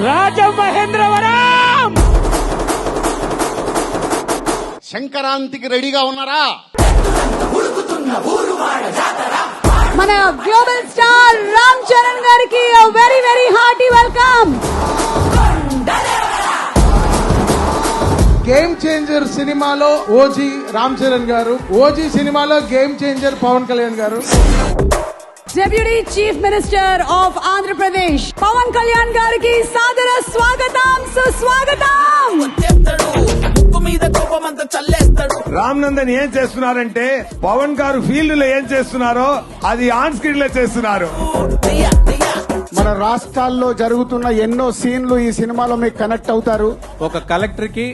రాజమహేంద్రవరం! సంక్రాంతికి రెడీగా ఉన్నారా? మన గ్లోబల్ స్టార్ రామ్ చరణ్ గారికి very very hearty welcome game changer సినిమాలో ఓజీ రామ్ చరణ్ గారు ఓజీ సినిమాలో గేమ్ చేంజర్ పవన్ కళ్యాణ్ గారు. Deputy chief minister of Andhra Pradesh Pawan Kalyan గారికి సాదర స్వాగతం సుస్వాగతం! రామ్ నందన్ ఏం చేస్తున్నారంటే పవన్ గారు ఫీల్డ్లో ఏం చేస్తున్నారో అది ఆన్ స్క్రీన్లో చేస్తున్నారు. మన రాష్ట్రాల్లో జరుగుతున్న ఎన్నో సీన్లు ఈ సినిమాలో మీకు కనెక్ట్ అవుతారు. ఒక కలెక్టర్కి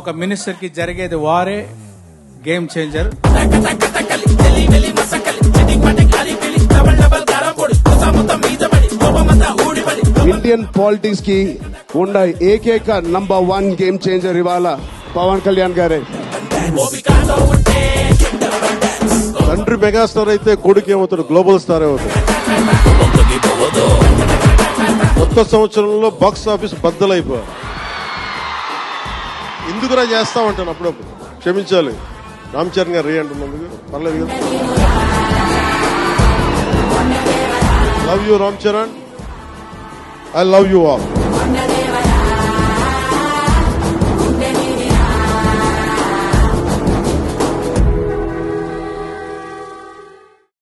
ఒక మినిస్టర్కి జరిగేది వారే గేమ్ చేంజర్. ఇండియన్ పాలిటిక్స్కి ఉన్న ఏకైక నంబర్ వన్ గేమ్ చేంజర్ ఇవాళ పవన్ కళ్యాణ్ గారే. తండ్రి మెగాస్టార్ అయితే కొడుకు ఏమవుతాడు? గ్లోబల్ స్టార్ ఏమవుతాడు? కొత్త సంవత్సరంలో బాక్స్ ఆఫీస్ బద్దలైపోయారు ఎందుకురా చేస్తా ఉంటాను అప్పుడప్పుడు? క్షమించాలి. రామ్ చరణ్ గారు రీ అంటున్నందుకు. పర్లేదు కదా. Love you Ram Charan. I love you all